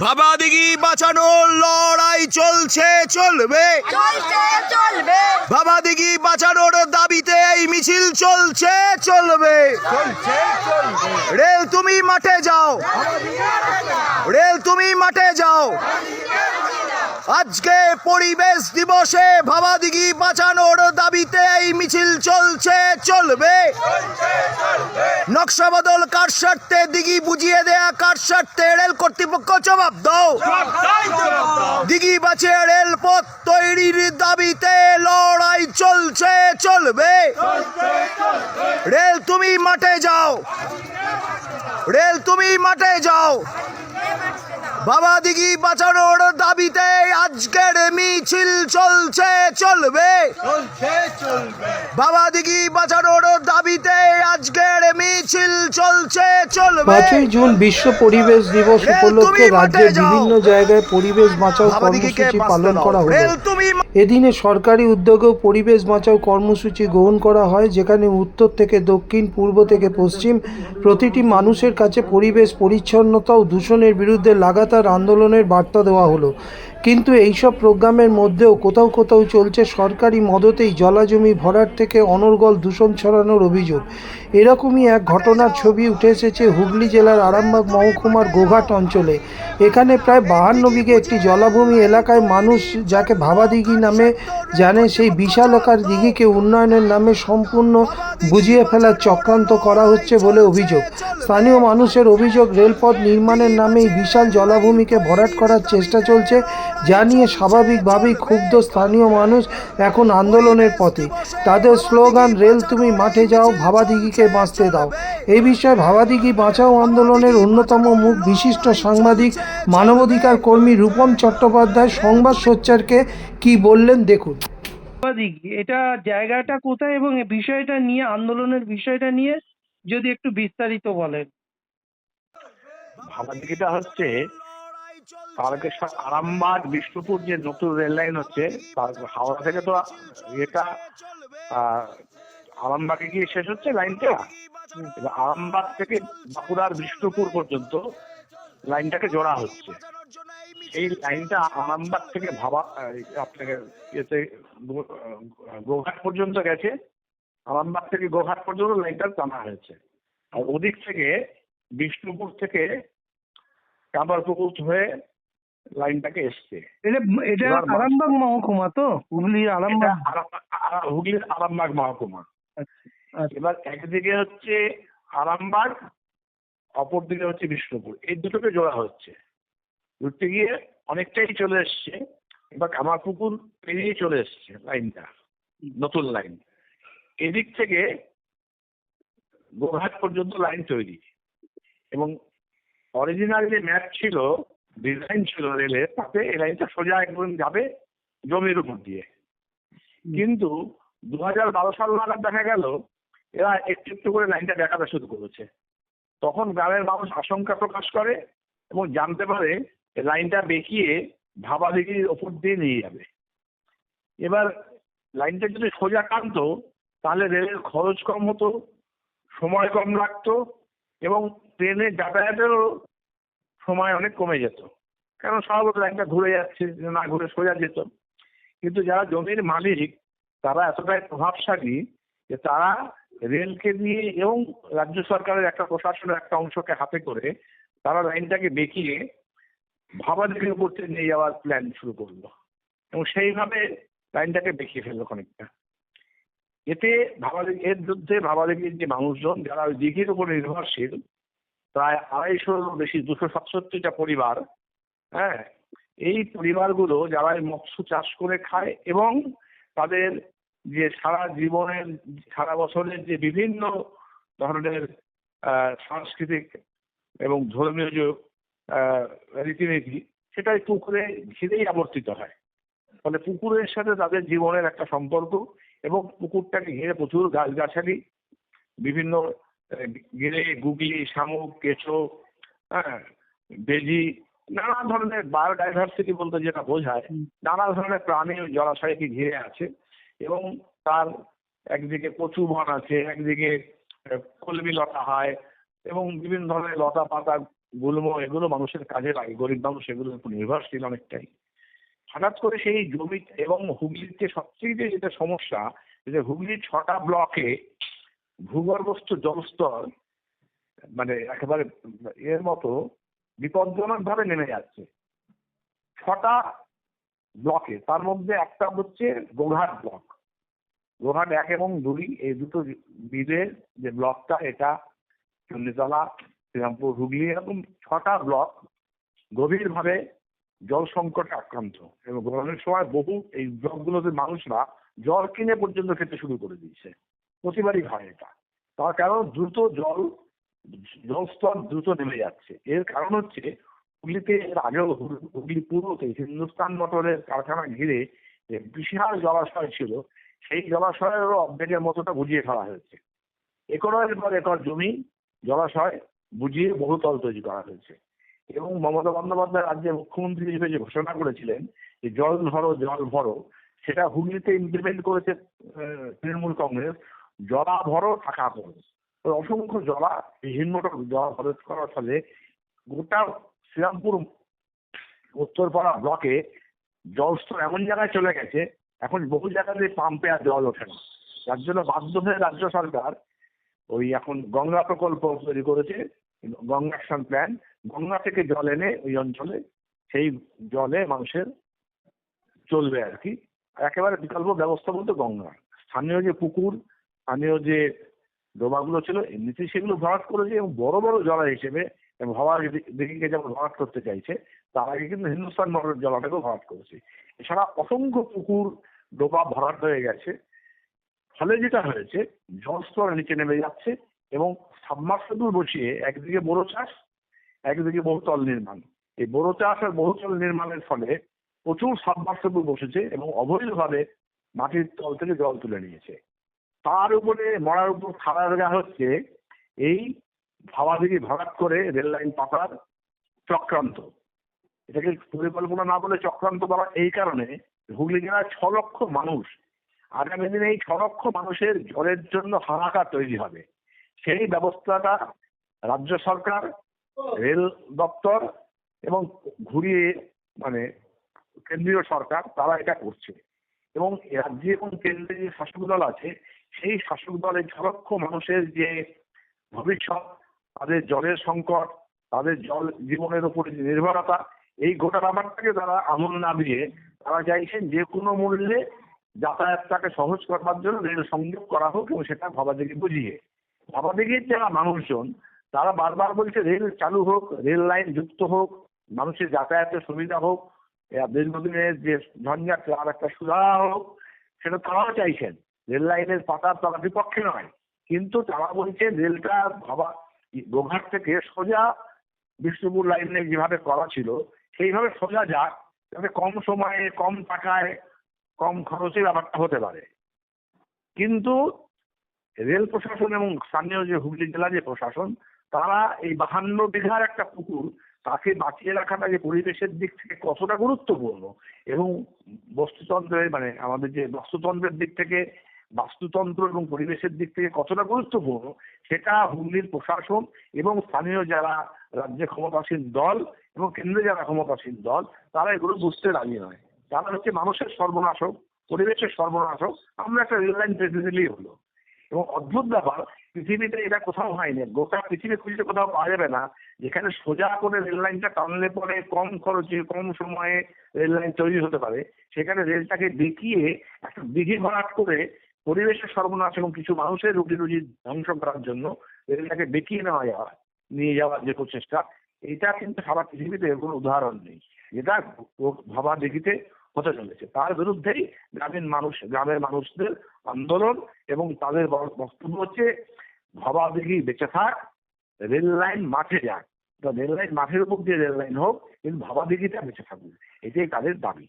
বাবা দিঘি বাঁচানোর লড়াই চলছে চলবে। চলছে চলবে। বাবা দিঘি বাঁচানোর দাবিতে এই মিছিল চলছে চলবে। রেল তুমি মাঠে যাও। রেল তুমি মাঠে যাও। আজকে পরিবেশ দিবসে ভাবা দিঘি বাঁচানোর দাবিতে এই মিছিল চলছে, চলবে। নকশা বদল কার স্বার্থে? দিঘি বুঝিয়ে দেয়া কার স্বার্থে? রেল কর্তৃপক্ষ জবাব দাও। দিঘি বাঁচিয়ে রেলপথ তৈরির দাবিতে লড়াই চলছে, চলবে। রেল তুমি মাঠে যাও। রেল তুমি মাঠে যাও। বাবা দিঘি বাঁচানোর দাবিতে আজকের মিছিল চলছে চলবে। বাবা দিঘি বাঁচানোর দাবিতে আজকের মিছিল চলছে চলবে। পাঁচই জুন বিশ্ব পরিবেশ দিবস উপলক্ষে রাজ্যের বিভিন্ন জায়গায় পরিবেশ বাঁচাও কর্মসূচি পালন করা হলো। তুমি এদিনে সরকারি উদ্যোগেও পরিবেশ বাঁচাও কর্মসূচি গ্রহণ করা হয়, যেখানে উত্তর থেকে দক্ষিণ, পূর্ব থেকে পশ্চিম প্রতিটি মানুষের কাছে পরিবেশ পরিচ্ছন্নতা ও দূষণের বিরুদ্ধে লাগাতার আন্দোলনের বার্তা দেওয়া হলো। কিন্তু এইসব প্রোগ্রামের মধ্যেও কোথাও কোথাও চলছে সরকারি মদতেই জলাজমি ভরাট থেকে অনর্গল দূষণ ছড়ানোর অভিযোগ। এরকমই এক ঘটনার ছবি উঠে এসেছে হুগলি জেলার আরামবাগ মহকুমার গোঘাট অঞ্চলে। এখানে প্রায় বাহান্ন বিঘে একটি জলাভূমি এলাকায় মানুষ যাকে ভাবাদিঘি নামে জানে, সেই বিশালাকার দিঘিকে উন্নয়নের নামে সম্পূর্ণ বুঝিয়ে ফেলার চক্রান্ত করা হচ্ছে বলে অভিযোগ। স্থানীয় মানুষের অভিযোগ, রেলপথ নির্মাণের নামে বিশাল জলাভূমিকে ভরাট করার চেষ্টা চলছে। যা নিয়ে স্বাভাবিকভাবেই ক্ষুব্ধ স্থানীয় মানুষ এখন আন্দোলনের পথে। তাদের স্লোগান রেল তুমি মাঠে যাও ভাবাদিগিকে বাঁচতে দাও। এই বিষয়ে ভাবাদিগি বাঁচাও আন্দোলনের অন্যতম মুখ বিশিষ্ট সাংবাদিক মানবাধিকার কর্মী রূপম চট্টোপাধ্যায় সংবাদ সোচ্চারকে কি বললেন দেখুন। এটা জায়গাটা কোথায় এবং এই বিষয়টা নিয়ে আন্দোলনের বিষয়টা নিয়ে যদি একটু বিস্তারিত বলেন। ভাবাদিঘিটা হচ্ছে তারকেশ্বর আরামবাগ, বিষ্ণুপুর যে নতুন রেল লাইন হচ্ছে হাওড়া থেকে তো এটা আরামবাগে গিয়ে শেষ হচ্ছে লাইনটা। আরামবাগ থেকে বাঁকুড়ার বিষ্ণুপুর পর্যন্ত লাইনটাকে জোড়া হচ্ছে। এই লাইনটা আরামবাগ থেকে ভাবা, আপনাকে ইয়েতে গোঘাট পর্যন্ত গেছে। আরামবাগ থেকে গোঘাট পর্যন্ত লাইনটা টানা হয়েছে। আর ওদিক থেকে বিষ্ণুপুর থেকে কামারপুকুর হয়ে লাইনটাকে এসছে। এটা এটা আরামবাগ মহকুমা তো? হুগলির আরামবাগ। হুগলির আরামবাগ মহকুমা। আচ্ছা। এবার একদিকে হচ্ছে আরামবাগ অপরদিকে হচ্ছে বিষ্ণুপুর। এই দুটোকে জোড়া হচ্ছে। ঘুরতে গিয়ে অনেকটাই চলে এসছে। এবার কামারপুকুর পেরিয়ে চলে এসছে লাইনটা নতুন লাইন। এদিক থেকে গোঘাট পর্যন্ত লাইন তৈরি। এবং অরিজিনাল যে ম্যাপ ছিল ডিজাইন ছিল রেলের তাতে এই লাইনটা সোজা একদম যাবে জমির উপর দিয়ে। কিন্তু দু হাজার বারো সাল নাগাদ দেখা গেল এরা একটু একটু করে লাইনটা দেখাতে শুরু করেছে। তখন গ্রামের মানুষ আশঙ্কা প্রকাশ করে এবং জানতে পারে লাইনটা বেঁকিয়ে ভাবাদিঘির ওপর দিয়ে নিয়ে যাবে। এবার লাইনটা যদি সোজা টানতো তাহলে রেলের খরচ কম হতো সময় কম লাগতো এবং ট্রেনে যাতায়াতেরও সময় অনেক কমে যেত। কারণ স্বাভাবিক লাইনটা ঘুরে যাচ্ছে, না ঘুরে সোজা যেত। কিন্তু যারা জমির মালিক, তারা এতটাই প্রভাবশালী যে তারা রেলকে নিয়ে এবং রাজ্য সরকারের একটা প্রশাসনের একটা অংশকে হাতে করে তারা লাইনটাকে বেঁকিয়ে ভাবাদিঘির উপর নিয়ে যাওয়ার প্ল্যান শুরু করল। এবং সেইভাবে লাইনটাকে বেঁকিয়ে ফেলল খানিকটা। এতে ভাবাদিঘি এর বিরুদ্ধে ভাবাদিঘির যে মানুষজন, যারা ওই দিঘির উপর নির্ভরশীল প্রায় আড়াইশোর বেশি, দুশো সাতষট্টিটা পরিবার হ্যাঁ এই পরিবারগুলো যারা মৎস্য চাষ করে খায় এবং তাদের যে সারা জীবনের, সারা বছরের যে বিভিন্ন ধরনের সাংস্কৃতিক এবং ধর্মীয় যে রীতিনীতি, সেটাই পুকুরে ঘিরেই আবর্তিত হয়। ফলে পুকুরের সাথে তাদের জীবনের একটা সম্পর্ক এবং পুকুরটাকে ঘিরে প্রচুর গাছগাছালি, বিভিন্ন গিরে গুগলি শামুক কেঁচো হ্যাঁ বেজি নানা ধরনের বায়োডাইভার্সিটি বলতে যেটা বোঝায় নানা ধরনের প্রাণী জলাশয়কে ঘিরে আছে এবং তার একদিকে কচু বন আছে একদিকে কলমি লতা হয় এবং বিভিন্ন ধরনের লতা পাতা গুল্ম এগুলো মানুষের কাজে লাগে গরিব মানুষ এগুলোর উপর নির্ভরশীল অনেকটাই। হঠাৎ করে সেই জমি এবং হুগলিতে সবচেয়ে যেটা সমস্যা যে হুগলির ছটা ব্লকে ভূগর্ভস্থ জলস্তর মানে একেবারে এর মতো বিপজ্জনক ভাবে নেমে যাচ্ছে। ছটা ব্লকে, তার মধ্যে একটা হচ্ছে গোঘাট ব্লক। গোঘাট এক এবং দুই, এই দুটো মিলে যে ব্লকটা, এটা চন্ডিতলা, শ্রীরামপুর, হুগলি, এরকম ছটা ব্লক গভীরভাবে জল সংকটে আক্রান্ত। এবং গরমের সময় বহু এই ব্লকগুলোতে মানুষরা জল কিনে পর্যন্ত খেতে শুরু করে দিয়েছে। প্রতিবারই হয় এটা। তার কারণ দ্রুত জল জলস্তর দ্রুত নেমে যাচ্ছে। এর কারণ হচ্ছে, হুগলিতে এর আগেও হুগলি পূর্বতে হিন্দুস্তান মোটরের কারখানা ঘিরে যে বিশাল জলাশয় ছিল, সেই জলাশয়েরও অর্ধেকের মতোটা বুঝিয়ে ফেলা হয়েছে। একরের পর একর জমি, জলাশয় বুঝিয়ে বহুতল তৈরি করা হয়েছে। এবং মমতা বন্দ্যোপাধ্যায় রাজ্যের মুখ্যমন্ত্রী হিসেবে যে ঘোষণা করেছিলেন যে জল ধরো জল ভরো, সেটা হুগলিতে ইমপ্লিমেন্ট করেছে তৃণমূল কংগ্রেস। জলা ভরো টাকা করো তো অসংখ্য জলা, বিভিন্ন জল খরচ করার ফলে গোটা শ্রীরামপুর, উত্তরপাড়া ব্লকে জলস্তর এমন জায়গায় চলে গেছে, এখন বহু জায়গাতে পাম্পে আর জল ওঠে না। যার জন্য বাধ্য হয়ে রাজ্য সরকার ওই এখন গঙ্গা প্রকল্প তৈরি করেছে, গঙ্গা অ্যাকশন প্ল্যান গঙ্গা থেকে জল এনে ওই অঞ্চলে সেই জলে মানুষের চলবে আর কি। একেবারে বিকল্প ব্যবস্থা বলতে গঙ্গা। স্থানীয় যে পুকুর স্থানীয় যে ডোবাগুলো ছিল, এমনিতেই সেগুলো ভরাট করেছে এবং বড় বড় জলা হিসেবে হওয়া দিকে যেমন ভরাট করতে চাইছে, তার আগে কিন্তু হিন্দুস্তান মোটর জলাটাকেও ভরাট করেছে। এছাড়া অসংখ্য পুকুর, ডোবা ভরাট হয়ে গেছে। ফলে যেটা হয়েছে, জলস্তর নিচে নেমে যাচ্ছে এবং সাবমার্সেবল বসিয়ে একদিকে বড় চাষ, একদিকে বহুতল নির্মাণ। এই বড় চাষ আর বহুতল নির্মাণের ফলে প্রচুর সাবমার্সেবল বসেছে এবং অবৈধভাবে মাটির তল থেকে জল তুলে নিয়েছে। তার উপরে মরার উপর খাড়া দেওয়া হচ্ছে, এই ভাবাদিকে ভরাট করে রেল লাইন পাতার চক্রান্ত। এটাকে পরিকল্পনা না বলে চক্রান্ত বলা এই কারণে হুগলি জেলার ছ লক্ষ মানুষ, আগামী দিনে এই ছ লক্ষ মানুষের জলের জন্য হাহাকার তৈরি হবে। সেই ব্যবস্থাটা রাজ্য সরকার, রেল দপ্তর এবং ঘুরিয়ে মানে কেন্দ্রীয় সরকার, তারা এটা করছে। এবং রাজ্যে এবং কেন্দ্রে যে দল আছে সেই শাসক দলের লক্ষ মানুষের যে ভবিষ্যৎ, তাদের জলের সংকট, তাদের জল জীবনের উপরে যে নির্ভরতা, এই গোটা ব্যাপারটাকে তারা আমল না দিয়ে তারা চাইছেন যে কোনো মূল্যে যাতায়াতটাকে সহজ করবার জন্য রেল সংযোগ করা হোক এবং সেটা ভাবাদিকে বুঝিয়ে। ভাবাদিঘির যারা মানুষজন, তারা বারবার বলছে রেল চালু হোক, রেল লাইন যুক্ত হোক, মানুষের যাতায়াতের সুবিধা হোক দীর্ঘদিনের যে ঝঞ্ঝাট, তার একটা সুধা হোক, সেটা তারাও চাইছেন। রেল লাইনের পাতা তারা বিপক্ষে নয়। কিন্তু তারা বলছে রেলটা ভাবা গোঘাট থেকে সোজা বিষ্ণুপুর লাইনে যেভাবে করা ছিল, সেইভাবে সোজা যাক, যাতে কম সময়ে, কম টাকায়, কম খরচে ব্যাপারটা হতে পারে। কিন্তু রেল প্রশাসন এবং স্থানীয় যে হুগলি জেলা যে প্রশাসন, তারা এই বাহান্ন বিঘার একটা পুকুর, তাকে বাঁচিয়ে রাখাটা যে পরিবেশের দিক থেকে কতটা গুরুত্বপূর্ণ এবং বস্তুতন্ত্রের মানে আমাদের যে বাস্তুতন্ত্রের দিক থেকে বাস্তুতন্ত্র এবং পরিবেশের দিক থেকে কতটা গুরুত্বপূর্ণ, সেটা হুগলির প্রশাসন এবং স্থানীয় যারা রাজ্যে ক্ষমতাসীন দল এবং কেন্দ্রে যারা ক্ষমতাসীন দল, তারা এগুলো বুঝতে রাজি নয়। তারা হচ্ছে মানুষের সর্বনাশক, পরিবেশের সর্বনাশক। আমরা একটা রেল লাইন পেতে দিলেই হলো। এবং অদ্ভুত ব্যাপার, পৃথিবীতে এটা কোথাও হয়নি। গোটা পৃথিবী খুঁজতে কোথাও পাওয়া যাবে না। যেখানে সোজা করে রেল লাইনটা টানলে পরে কম খরচে, কম সময়ে রেল লাইন তৈরি হতে পারে, সেখানে রেলটাকে দেখিয়ে একটা দিঘি ভরাট করে পরিবেশের সর্বনাশ এবং কিছু মানুষের রুটি রুজি ধ্বংস করার জন্য রেলটাকে দেখিয়ে নেওয়া যাওয়া, নিয়ে যাওয়ার যে প্রচেষ্টা, এটা কিন্তু সারা পৃথিবীতে এর কোনো উদাহরণ নেই। এটা ভাবা দেখিতে হতে চলেছে। তার বিরুদ্ধেই গ্রামীণ মানুষ, গ্রামের মানুষদের আন্দোলন এবং তাদের বক্তব্য হচ্ছে ভাবা দেখি বেঁচে থাক, রেল লাইন মাঠে যাক। রেল লাইন মাঠের উপর দিয়ে রেল লাইন হোক, কিন্তু ভাবা দিঘিটা বেঁচে থাকুক। এটাই তাদের দাবি।